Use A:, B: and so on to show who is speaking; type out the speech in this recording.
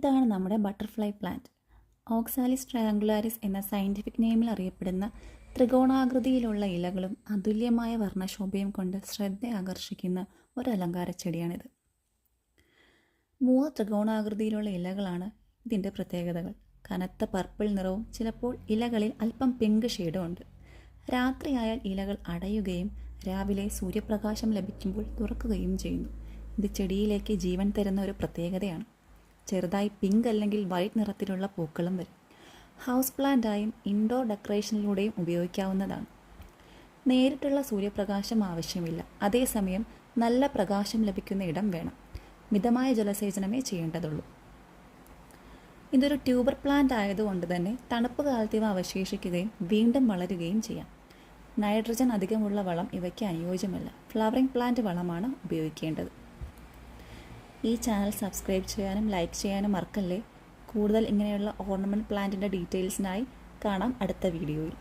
A: ഇതാണ് നമ്മുടെ butterfly plant. Oxalis triangularis എന്ന സയന്റിഫിക് നെയിമിൽ അറിയപ്പെടുന്ന ത്രികോണാകൃതിയിലുള്ള ഇലകളും അതുല്യമായ വർണശോഭയും കൊണ്ട് ശ്രദ്ധ ആകർഷിക്കുന്ന ഒരു അലങ്കാര ചെടിയാണിത്. മൂന്ന് ത്രികോണാകൃതിയിലുള്ള ഇലകളാണ് ഇതിന്റെ പ്രത്യേകതകൾ. കനത്ത പർപ്പിൾ നിറവും ചിലപ്പോൾ ഇലകളിൽ അല്പം പിങ്ക് ഷെയ്ഡും ഉണ്ട്. രാത്രിയായാൽ ഇലകൾ അടയുകയും രാവിലെ സൂര്യപ്രകാശം ലഭിക്കുമ്പോൾ തുറക്കുകയും ചെയ്യുന്നു. ഇത് ചെടിയിലേക്ക് ജീവൻ തരുന്ന ഒരു പ്രത്യേകതയാണ്. ചെറുതായി പിങ്ക് അല്ലെങ്കിൽ വൈറ്റ് നിറത്തിലുള്ള പൂക്കളും വരും. ഹൗസ് പ്ലാന്റായും ഇൻഡോർ ഡെക്കറേഷനിലൂടെയും ഉപയോഗിക്കാവുന്നതാണ്. നേരിട്ടുള്ള സൂര്യപ്രകാശം ആവശ്യമില്ല. അതേസമയം നല്ല പ്രകാശം ലഭിക്കുന്ന ഇടം വേണം. മിതമായ ജലസേചനമേ ചെയ്യേണ്ടതുള്ളൂ. ഇതൊരു ട്യൂബർ പ്ലാന്റ് ആയതുകൊണ്ട് തന്നെ തണുപ്പ് കാലത്ത് ഇവ അവശേഷിക്കുകയും വീണ്ടും വളരുകയും ചെയ്യാം. നൈട്രജൻ അധികമുള്ള വളം ഇവയ്ക്ക് അനുയോജ്യമല്ല. ഫ്ലവറിംഗ് പ്ലാന്റ് വളമാണ് ഉപയോഗിക്കേണ്ടത്. ഈ ചാനൽ സബ്സ്ക്രൈബ് ചെയ്യാനും ലൈക്ക് ചെയ്യാനും മറക്കല്ലേ? കൂടുതൽ ഇങ്ങനെയുള്ള ഓർണമെന്റ് പ്ലാന്റിന്റെ ഡീറ്റെയിൽസിനായി കാണാം അടുത്ത വീഡിയോയിൽ.